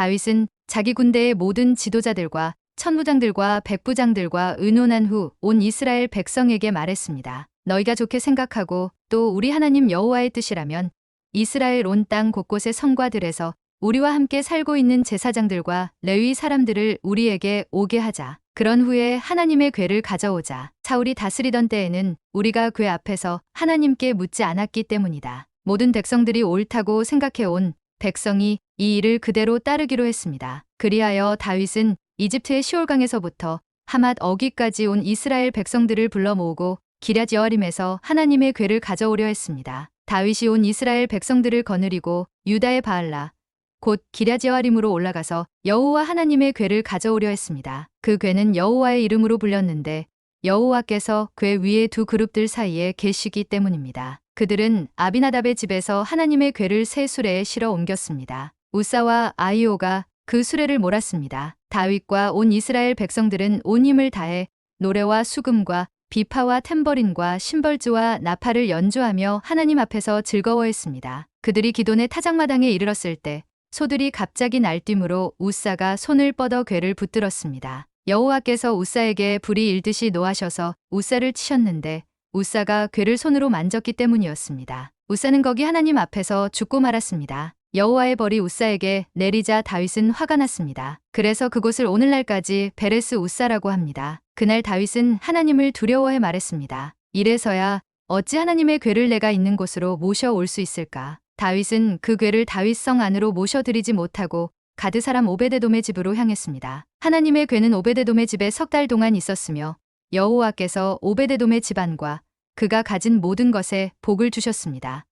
다윗은 자기 군대의 모든 지도자들과 천부장들과 백부장들과 의논한 후 온 이스라엘 백성에게 말했습니다. 너희가 좋게 생각하고 또 우리 하나님 여호와의 뜻이라면 이스라엘 온 땅 곳곳의 성과들에서 우리와 함께 살고 있는 제사장들과 레위 사람들을 우리에게 오게 하자. 그런 후에 하나님의 궤를 가져오자. 사울이 다스리던 때에는 우리가 궤 앞에서 하나님께 묻지 않았기 때문이다. 모든 백성들이 옳다고 생각해온 백성이 이 일을 그대로 따르기로 했습니다. 그리하여 다윗은 이집트의 시올강에서부터 하맛 어기까지 온 이스라엘 백성들을 불러 모으고 기럇 여아림에서 하나님의 궤를 가져오려 했습니다. 다윗이 온 이스라엘 백성들을 거느리고 유다의 바알라 곧 기럇 여아림으로 올라가서 여호와 하나님의 궤를 가져오려 했습니다. 그 궤는 여호와의 이름으로 불렸는데 여호와께서 궤 위의 두 그룹들 사이에 계시기 때문입니다. 그들은 아비나답의 집에서 하나님의 궤를 새 수레에 실어 옮겼습니다. 우사와 아이오가 그 수레를 몰았습니다. 다윗과 온 이스라엘 백성들은 온 힘을 다해 노래와 수금과 비파와 탬버린과 심벌주와 나팔을 연주하며 하나님 앞에서 즐거워했습니다. 그들이 기돈의 타작마당에 이르렀을 때 소들이 갑자기 날뛰므로 우사가 손을 뻗어 궤를 붙들었습니다. 여호와께서 우사에게 불이 일듯이 노하셔서 우사를 치셨는데 우사가 궤를 손으로 만졌기 때문이었습니다. 우사는 거기 하나님 앞에서 죽고 말았습니다. 여호와의 벌이 우사에게 내리자 다윗은 화가 났습니다. 그래서 그곳을 오늘날까지 베레스 우사라고 합니다. 그날 다윗은 하나님을 두려워해 말했습니다. 이래서야 어찌 하나님의 궤를 내가 있는 곳으로 모셔올 수 있을까? 다윗은 그 궤를 다윗성 안으로 모셔드리지 못하고 가드 사람 오베데돔의 집으로 향했습니다. 하나님의 궤는 오베데돔의 집에 석 달 동안 있었으며 여호와께서 오베데돔의 집안과 그가 가진 모든 것에 복을 주셨습니다.